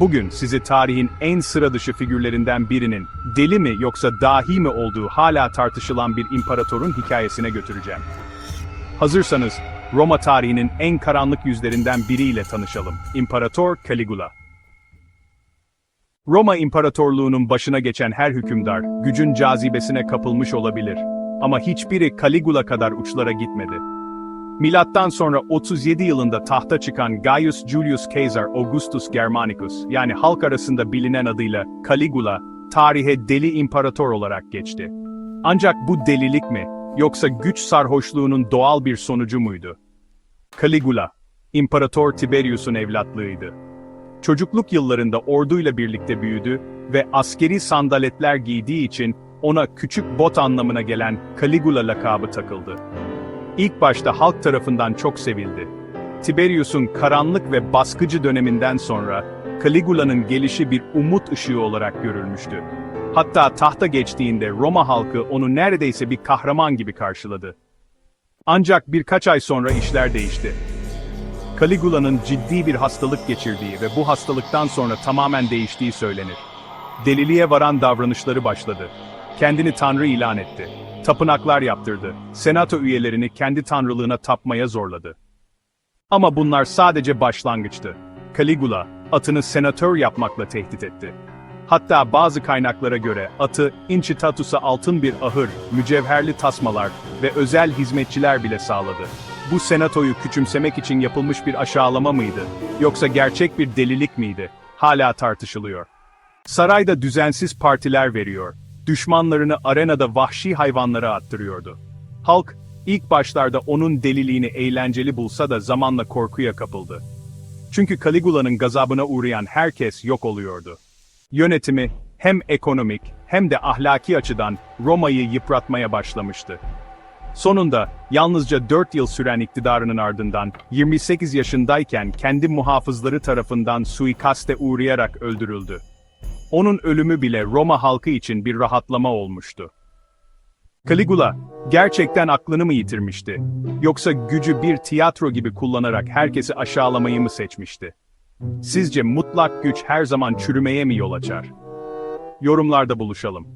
Bugün sizi tarihin en sıra dışı figürlerinden birinin deli mi yoksa dahi mi olduğu hala tartışılan bir imparatorun hikayesine götüreceğim. Hazırsanız Roma tarihinin en karanlık yüzlerinden biriyle tanışalım. İmparator Caligula. Roma İmparatorluğu'nun başına geçen her hükümdar, gücün cazibesine kapılmış olabilir. Ama hiçbiri Caligula kadar uçlara gitmedi. Milattan sonra 37 yılında tahta çıkan Gaius Julius Caesar Augustus Germanicus, yani halk arasında bilinen adıyla Caligula, tarihe deli imparator olarak geçti. Ancak bu delilik mi, yoksa güç sarhoşluğunun doğal bir sonucu muydu? Caligula, İmparator Tiberius'un evlatlığıydı. Çocukluk yıllarında orduyla birlikte büyüdü ve askeri sandaletler giydiği için ona küçük bot anlamına gelen Caligula lakabı takıldı. İlk başta halk tarafından çok sevildi. Tiberius'un karanlık ve baskıcı döneminden sonra Caligula'nın gelişi bir umut ışığı olarak görülmüştü. Hatta tahta geçtiğinde Roma halkı onu neredeyse bir kahraman gibi karşıladı. Ancak birkaç ay sonra işler değişti. Caligula'nın ciddi bir hastalık geçirdiği ve bu hastalıktan sonra tamamen değiştiği söylenir. Deliliğe varan davranışları başladı. Kendini tanrı ilan etti. Tapınaklar yaptırdı. Senato üyelerini kendi tanrılığına tapmaya zorladı. Ama bunlar sadece başlangıçtı. Caligula, atını senatör yapmakla tehdit etti. Hatta bazı kaynaklara göre atı incitatus'a altın bir ahır, mücevherli tasmalar ve özel hizmetçiler bile sağladı. Bu senatoyu küçümsemek için yapılmış bir aşağılama mıydı? Yoksa gerçek bir delilik miydi? Hala tartışılıyor. Sarayda düzensiz partiler veriyor, düşmanlarını arenada vahşi hayvanlara attırıyordu. Halk, ilk başlarda onun deliliğini eğlenceli bulsa da zamanla korkuya kapıldı. Çünkü Caligula'nın gazabına uğrayan herkes yok oluyordu. Yönetimi, hem ekonomik hem de ahlaki açıdan Roma'yı yıpratmaya başlamıştı. Sonunda, yalnızca 4 yıl süren iktidarının ardından, 28 yaşındayken kendi muhafızları tarafından suikaste uğrayarak öldürüldü. Onun ölümü bile Roma halkı için bir rahatlama olmuştu. Caligula, gerçekten aklını mı yitirmişti? Yoksa gücü bir tiyatro gibi kullanarak herkesi aşağılamayı mı seçmişti? Sizce mutlak güç her zaman çürümeye mi yol açar? Yorumlarda buluşalım.